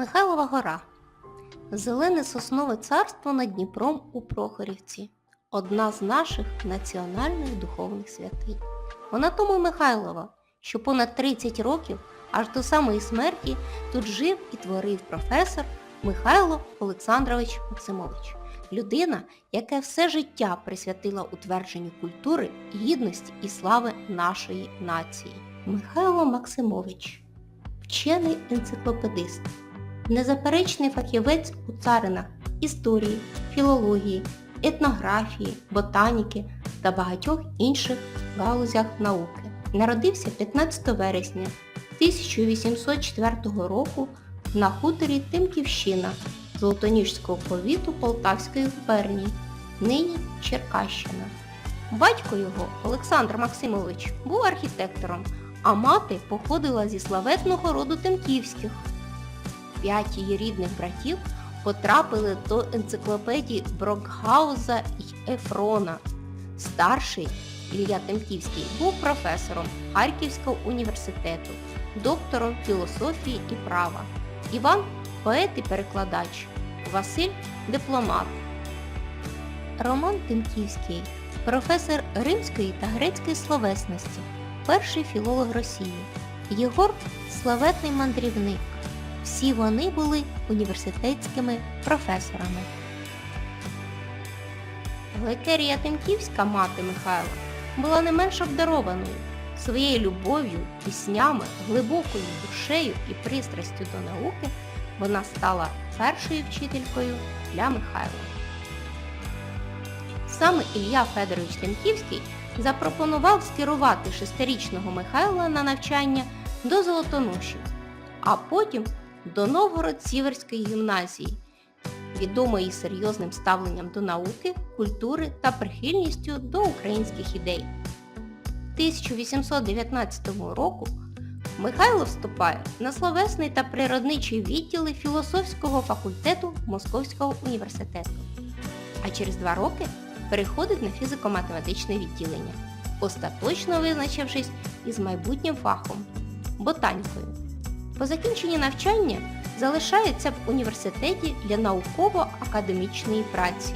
Михайлова гора. Зелене соснове царство над Дніпром у Прохорівці. Одна з наших національних духовних святинь. Вона тому Михайлова, що понад 30 років, аж до самої смерті, тут жив і творив професор Михайло Олександрович Максимович. Людина, яка все життя присвятила утвердженню культури, гідності і слави нашої нації. Михайло Максимович. Вчений енциклопедист незаперечний фахівець у царинах історії, філології, етнографії, ботаніки та багатьох інших галузях науки. Народився 15 вересня 1804 року на хуторі Тимківщина Золотоніжського повіту Полтавської губернії, нині Черкащина. Батько його, Олександр Максимович, був архітектором, а мати походила зі славетного роду Тимківських. П'ять її рідних братів потрапили до енциклопедії Брокгауза й Ефрона. Старший Ілля Темківський був професором Харківського університету, доктором філософії і права. Іван поет і перекладач, Василь дипломат. Роман Тимківський професор римської та грецької словесності, перший філолог Росії. Єгор славетний мандрівник. Всі вони були університетськими професорами. Гликерія Тимківська мати Михайла була не менш обдарованою. Своєю любов'ю, піснями, глибокою душею і пристрастю до науки вона стала першою вчителькою для Михайла. Саме Ілля Федорович Тимківський запропонував скерувати шестирічного Михайла на навчання до Золотоношів, а потім до Новгород-Сіверської гімназії, відомої серйозним ставленням до науки, культури та прихильністю до українських ідей. 1819 року Михайло вступає на словесний та природничий відділи філософського факультету Московського університету, а через два роки переходить на фізико-математичне відділення, остаточно визначившись із майбутнім фахом ботанікою. По закінченні навчання залишається в університеті для науково-академічної праці.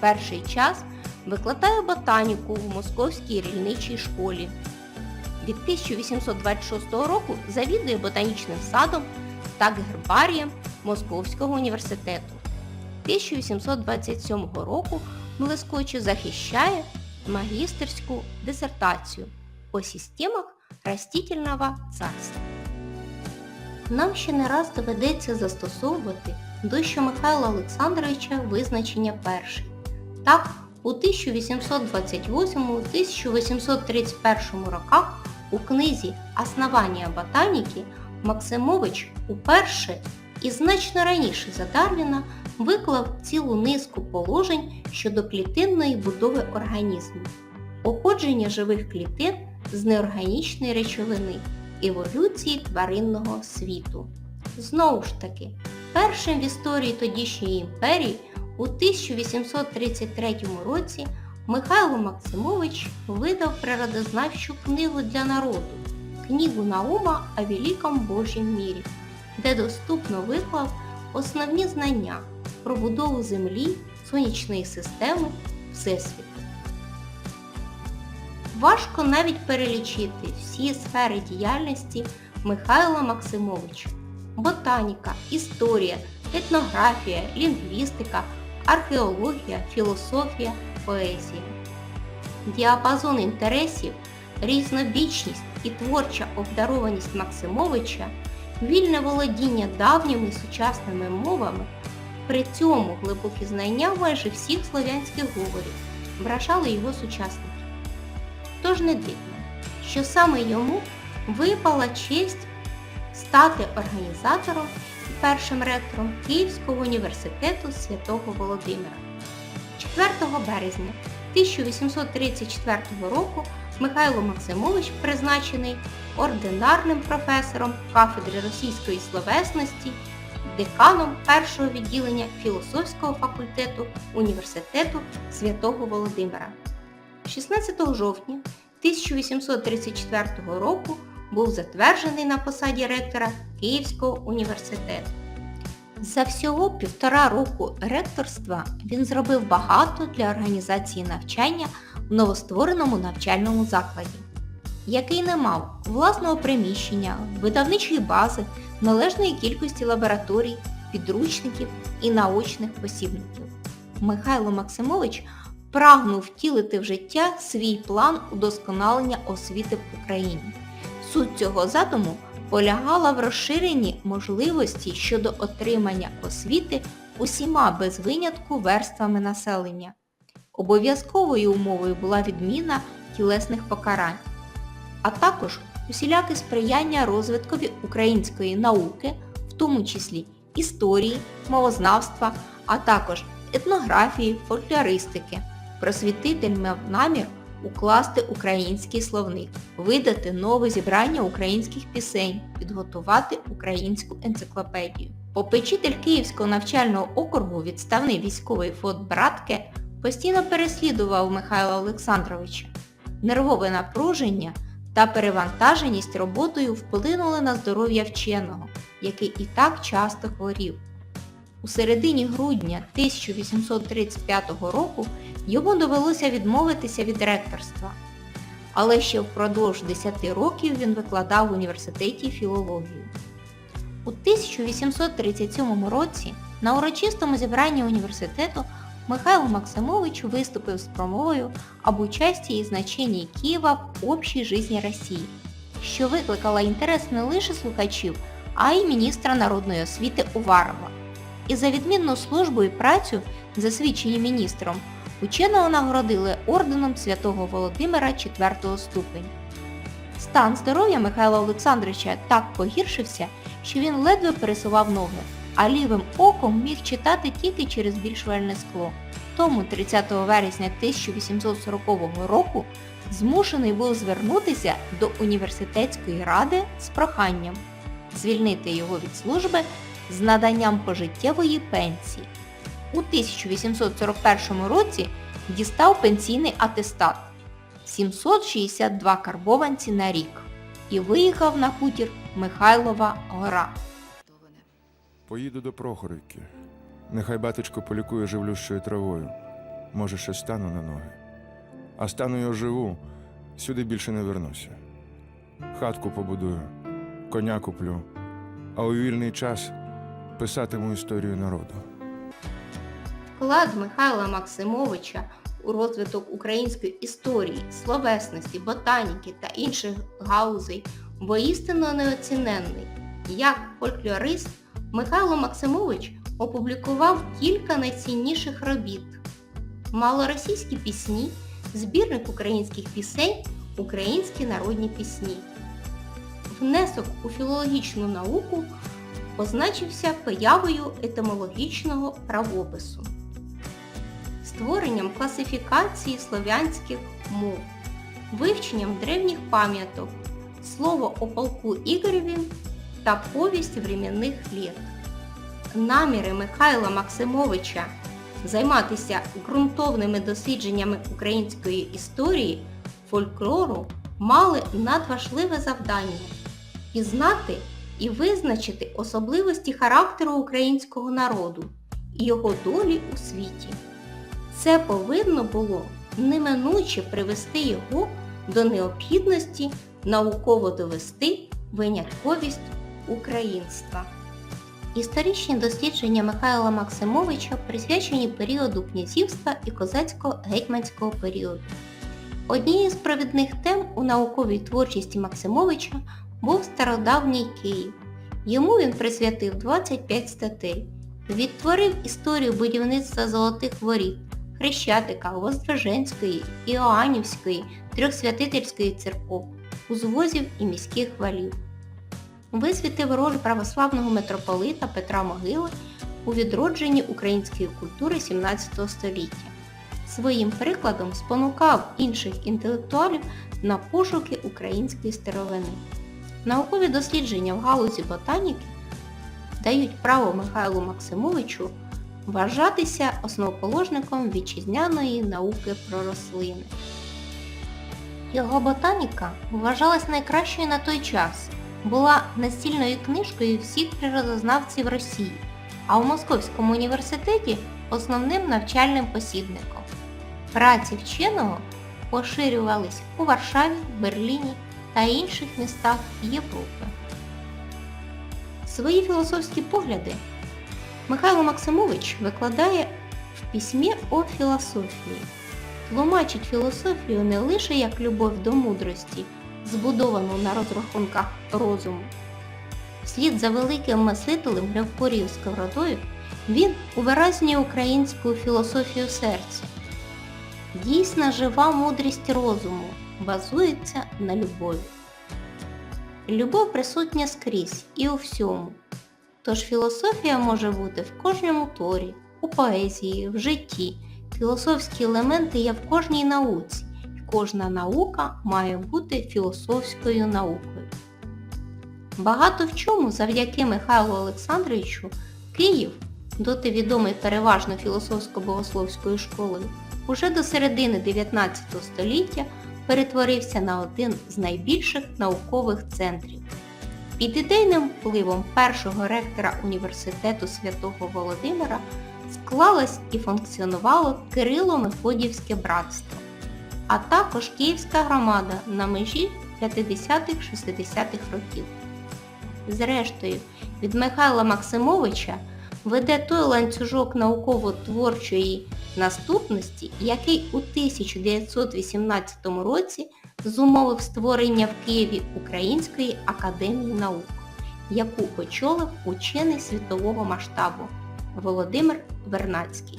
Перший час викладає ботаніку в Московській рільничій школі. Від 1826 року завідує ботанічним садом та гербарієм Московського університету. 1827 року блискуче захищає магістерську дисертацію по системах растительного царства. Нам ще не раз доведеться застосовувати до Михайла Олександровича визначення перший. Так, у 1828-1831 роках у книзі «Основання ботаніки» Максимович уперше і значно раніше за Дарвіна виклав цілу низку положень щодо клітинної будови організму, походження живих клітин з неорганічної речовини, еволюції тваринного світу. Знову ж таки, першим в історії тодішньої імперії у 1833 році Михайло Максимович видав природознавчу книгу для народу Книгу Наума о Великом Божім мірі, де доступно виклав основні знання про будову Землі, сонячної системи, Всесвіту. Важко навіть перелічити всі сфери діяльності Михайла Максимовича. Ботаніка, історія, етнографія, лінгвістика, археологія, філософія, поезія. Діапазон інтересів, різнобічність і творча обдарованість Максимовича, вільне володіння давніми сучасними мовами, при цьому глибокі знання майже всіх слов'янських говорів вражали його сучасники. Тож не дивно, що саме йому випала честь стати організатором і першим ректором Київського університету Святого Володимира. 4 березня 1834 року Михайло Максимович призначений ординарним професором кафедри російської словесності, деканом першого відділення філософського факультету Університету Святого Володимира. 16 жовтня 1834 року був затверджений на посаді ректора Київського університету. За всього півтора року ректорства він зробив багато для організації навчання в новоствореному навчальному закладі, який не мав власного приміщення, видавничої бази, належної кількості лабораторій, підручників і наочних посібників. Михайло Максимович прагнув втілити в життя свій план удосконалення освіти в Україні. Суть цього задуму полягала в розширенні можливості щодо отримання освіти усіма без винятку верствами населення. Обов'язковою умовою була відміна тілесних покарань, а також усіляке сприяння розвиткові української науки, в тому числі історії, мовознавства, а також етнографії, фольклористики. Просвітитель мав намір укласти український словник, видати нове зібрання українських пісень, підготувати українську енциклопедію. Попечитель Київського навчального округу, відставний військовий фонд Братке, постійно переслідував Михайла Олександровича. Нервове напруження та перевантаженість роботою вплинули на здоров'я вченого, який і так часто хворів. У середині грудня 1835 року йому довелося відмовитися від ректорства, але ще впродовж 10 років він викладав в університеті філологію. У 1837 році на урочистому зібранні університету Михайло Максимович виступив з промовою об участі і значенні Києва в общій житті Росії, що викликала інтерес не лише слухачів, а й міністра народної освіти Уварова. І за відмінну службу і працю, засвідчені міністром, ученого нагородили орденом святого Володимира IV ступень. Стан здоров'я Михайла Олександровича так погіршився, що він ледве пересував ноги, а лівим оком міг читати тільки через збільшувальне скло. Тому 30 вересня 1840 року змушений був звернутися до університетської ради з проханням звільнити його від служби з наданням пожиттєвої пенсії. У 1841 році дістав пенсійний атестат 762 карбованці на рік і виїхав на хутір Михайлова гора. Поїду до Прохорівки. Нехай батечко полікує живлющою травою. Може, ще стану на ноги. А стану я живу, сюди більше не вернуся. Хатку побудую, коня куплю, а у вільний час писатиму історію народу. Вклад Михайла Максимовича у розвиток української історії, словесності, ботаніки та інших гаузей воістину неоціненний. Як фольклорист Михайло Максимович опублікував кілька найцінніших робіт. Малоросійські пісні, збірник українських пісень, українські народні пісні. Внесок у філологічну науку позначився появою етимологічного правопису, створенням класифікації слов'янських мов, вивченням древніх пам'яток, слово о полку Ігореві та повість временних літ. Наміри Михайла Максимовича займатися ґрунтовними дослідженнями української історії, фольклору мали надважливе завдання пізнати і визначити особливості характеру українського народу і його долі у світі. Це повинно було неминуче привести його до необхідності науково довести винятковість українства. Історичні дослідження Михайла Максимовича присвячені періоду князівства і козацько-гетьманського періоду. Однією з провідних тем у науковій творчості Максимовича був стародавній Київ. Йому він присвятив 25 статей. Відтворив історію будівництва Золотих Воріт, Хрещатика, Воздвиженської, Іоаннівської, Трьохсвятительської церков, узвозів і міських валів. Висвітив роль православного митрополита Петра Могили у відродженні української культури 17 століття. Своїм прикладом спонукав інших інтелектуалів на пошуки української старовини. Наукові дослідження в галузі ботаніки дають право Михайлу Максимовичу вважатися основоположником вітчизняної науки про рослини. Його ботаніка вважалась найкращою на той час, була настільною книжкою всіх природознавців Росії, а у Московському університеті основним навчальним посібником. Праці вченого поширювались у Варшаві, Берліні та інших містах Європи. Свої філософські погляди Михайло Максимович викладає в письмі о філософії. Тлумачить філософію не лише як любов до мудрості, збудовану на розрахунках розуму. Вслід за великим мислителем Григорієм Сковородою він увиразнює українську філософію серця. Дійсна жива мудрість розуму базується на любові. Любов присутня скрізь і у всьому. Тож філософія може бути в кожному творі, у поезії, в житті. Філософські елементи є в кожній науці, і кожна наука має бути філософською наукою. Багато в чому завдяки Михайлу Олександровичу Київ, доти відомий переважно філософсько-богословською школою, уже до середини 19 століття перетворився на один з найбільших наукових центрів. Під ідейним впливом першого ректора університету святого Володимира склалось і функціонувало Кирило-Мефодіївське братство, а також Київська громада на межі 50-60-х років. Зрештою, від Михайла Максимовича веде той ланцюжок науково-творчої наступності, який у 1918 році зумовив створення в Києві Української академії наук, яку очолив учений світового масштабу Володимир Вернацький.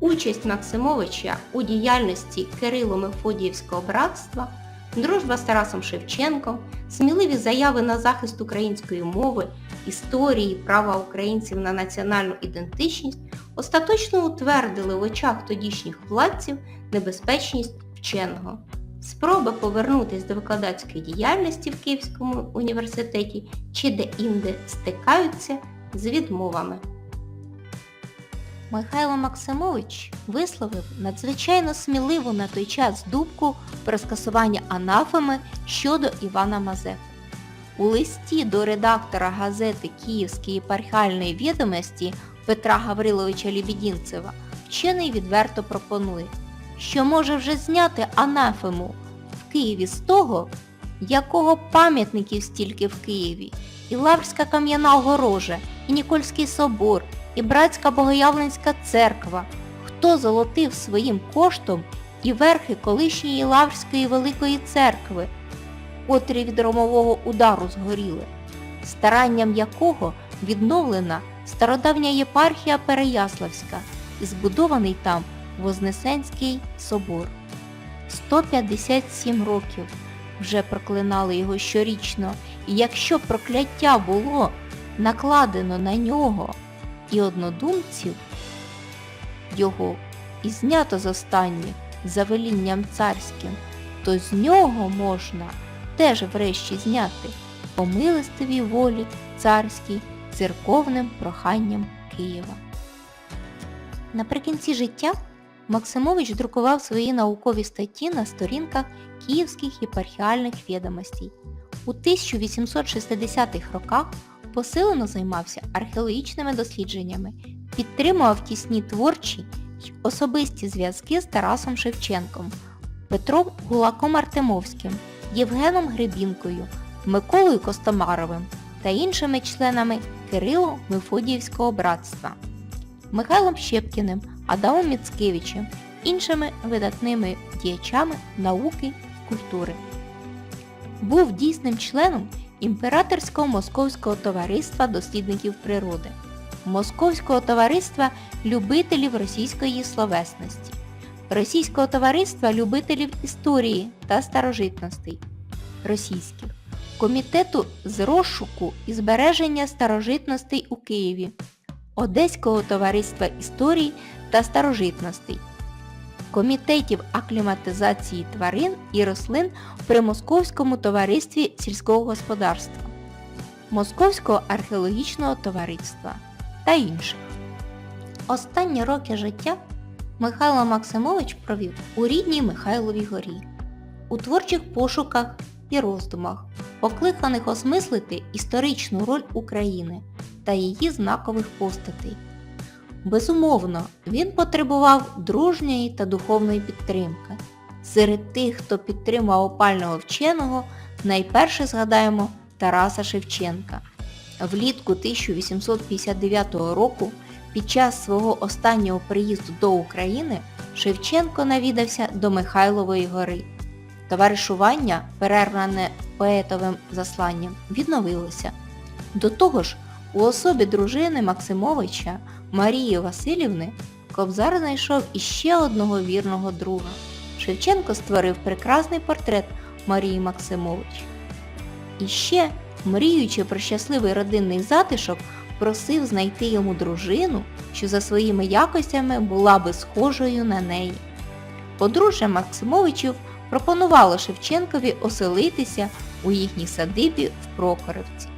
Участь Максимовича у діяльності Кирило-Мефодіївського братства, дружба з Тарасом Шевченком, сміливі заяви на захист української мови, історії, права українців на національну ідентичність остаточно утвердили в очах тодішніх владців небезпечність вченого. Спроби повернутися до викладацької діяльності в Київському університеті чи де-інде стикаються з відмовами. Михайло Максимович висловив надзвичайно сміливу на той час думку про скасування анафеми щодо Івана Мазепи. У листі до редактора газети Київської єпархіальної відомості Петра Гавриловича Лібідінцева вчений відверто пропонує, що може вже зняти анафему в Києві з того, якого пам'ятників стільки в Києві, і Лаврська кам'яна огорожа, і Нікольський собор, і Братська Богоявленська церква, хто золотив своїм коштом і верхи колишньої Лаврської Великої церкви, котрі від ромового удару згоріли, старанням якого відновлена стародавня єпархія Переяславська і збудований там Вознесенський собор. 157 років вже проклинали його щорічно, і якщо прокляття було накладено на нього і однодумців його і знято з останніх за велінням царським, то з нього можна теж врешті зняти по милостивій волі царській церковним проханням Києва. Наприкінці життя Максимович друкував свої наукові статті на сторінках Київських єпархіальних відомостей. У 1860-х роках посилено займався археологічними дослідженнями, підтримував тісні творчі й особисті зв'язки з Тарасом Шевченком, Петром Гулаком Артемовським, Євгеном Гребінкою, Миколою Костомаровим та іншими членами Кирило-Мефодіївського братства, Михайлом Щепкіним, Адамом Міцкевичем, іншими видатними діячами науки культури. Був дійсним членом Імператорського Московського товариства дослідників природи, Московського товариства любителів російської словесності, Російського товариства любителів історії та старожитностей, російських, Комітету з розшуку і збереження старожитностей у Києві, Одеського товариства історії та старожитностей, комітетів акліматизації тварин і рослин при Московському товаристві сільського господарства, Московського археологічного товариства та інших. Останні роки життя Михайло Максимович провів у рідній Михайловій горі, у творчих пошуках і роздумах, покликаних осмислити історичну роль України, та її знакових постатей. Безумовно, він потребував дружньої та духовної підтримки. Серед тих, хто підтримав опального вченого, найперше згадаємо Тараса Шевченка. Влітку 1859 року під час свого останнього приїзду до України Шевченко навідався до Михайлової гори. Товаришування, перерване поетовим засланням, відновилося. До того ж, у особі дружини Максимовича Марії Васильівни Кобзар знайшов іще одного вірного друга. Шевченко створив прекрасний портрет Марії Максимович. І ще, мріючи про щасливий родинний затишок, просив знайти йому дружину, що за своїми якостями була би схожою на неї. Подружжя Максимовичів пропонувало Шевченкові оселитися у їхній садибі в Прокоровці.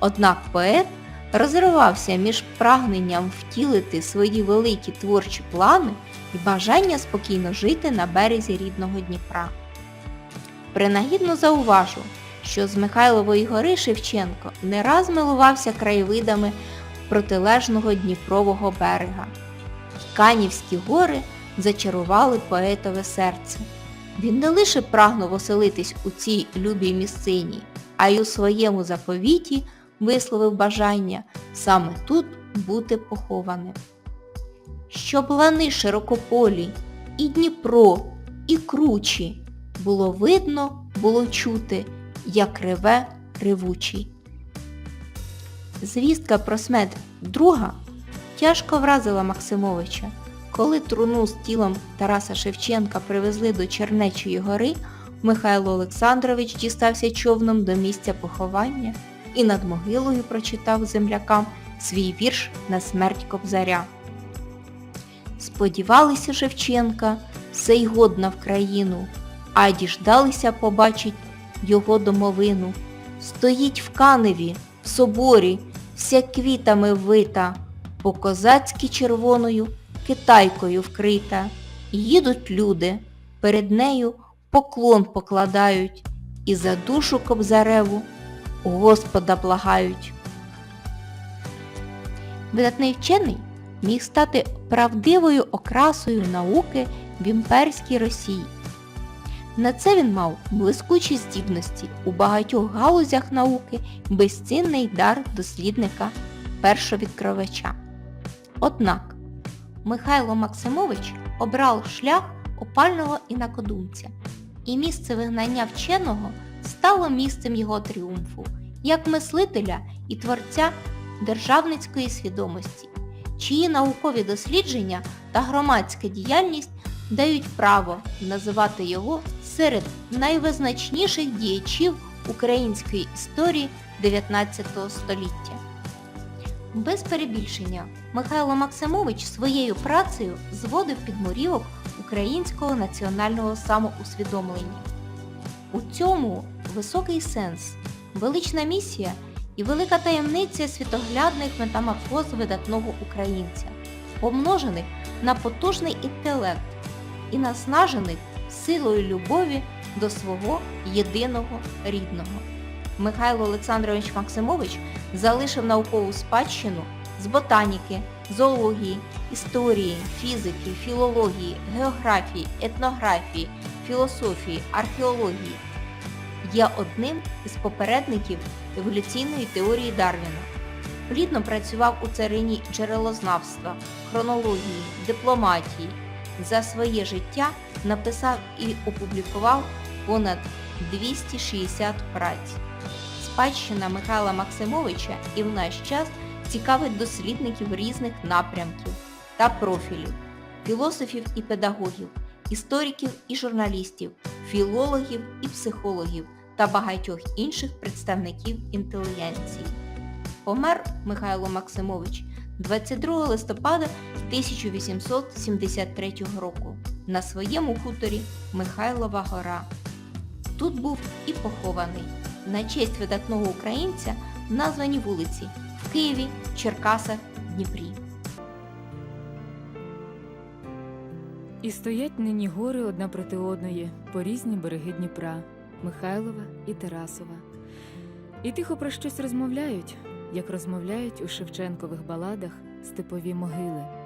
Однак поет розривався між прагненням втілити свої великі творчі плани і бажання спокійно жити на березі рідного Дніпра. Принагідно зауважу, що з Михайлової гори Шевченко не раз милувався краєвидами протилежного Дніпрового берега. Канівські гори зачарували поетове серце. Він не лише прагнув оселитись у цій любій місцині, а й у своєму заповіті висловив бажання саме тут бути похованим. Щоб лани широкополі, і Дніпро, і кручі було видно, було чути, як реве ревучий. Звістка про смерть друга тяжко вразила Максимовича. Коли труну з тілом Тараса Шевченка привезли до Чернечої гори, Михайло Олександрович дістався човном до місця поховання і над могилою прочитав землякам свій вірш на смерть Кобзаря. Сподівалися Шевченка, все й годна в країну, а діждалися побачить його домовину. Стоїть в каневі, в соборі, вся квітами вита, по-козацьки червоною китайкою вкрита. Їдуть люди, перед нею поклон покладають і за душу кобзареву Господа благають. Видатний вчений міг стати правдивою окрасою науки в імперській Росії. На це він мав блискучі здібності у багатьох галузях науки, безцінний дар дослідника першовідкривача. Однак Михайло Максимович обрав шлях опального інакодумця, і місце вигнання вченого стало місцем його тріумфу, як мислителя і творця державницької свідомості, чиї наукові дослідження та громадська діяльність дають право називати його серед найвизначніших діячів української історії 19 століття. Без перебільшення Михайло Максимович своєю працею зводив підмурівок українського національного самоусвідомлення. У цьому високий сенс, велична місія і велика таємниця світоглядних метаморфоз видатного українця, помножених на потужний інтелект і наснажених силою любові до свого єдиного рідного. Михайло Олександрович Максимович залишив наукову спадщину з ботаніки, зоології, історії, фізики, філології, географії, етнографії, філософії, археології. Є одним із попередників еволюційної теорії Дарвіна. Плідно працював у царині джерелознавства, хронології, дипломатії. За своє життя написав і опублікував понад 260 праць. Спадщина Михайла Максимовича і в наш час цікавить дослідників різних напрямків та профілів, філософів і педагогів, істориків і журналістів, філологів і психологів та багатьох інших представників інтелігенції. Помер Михайло Максимович 22 листопада 1873 року на своєму хуторі Михайлова гора. Тут був і похований. На честь видатного українця названі вулиці в Києві, Черкасах, Дніпрі. І стоять нині гори одна проти одної, по різні береги Дніпра, Михайлова і Тарасова. І тихо про щось розмовляють, як розмовляють у Шевченкових баладах степові могили.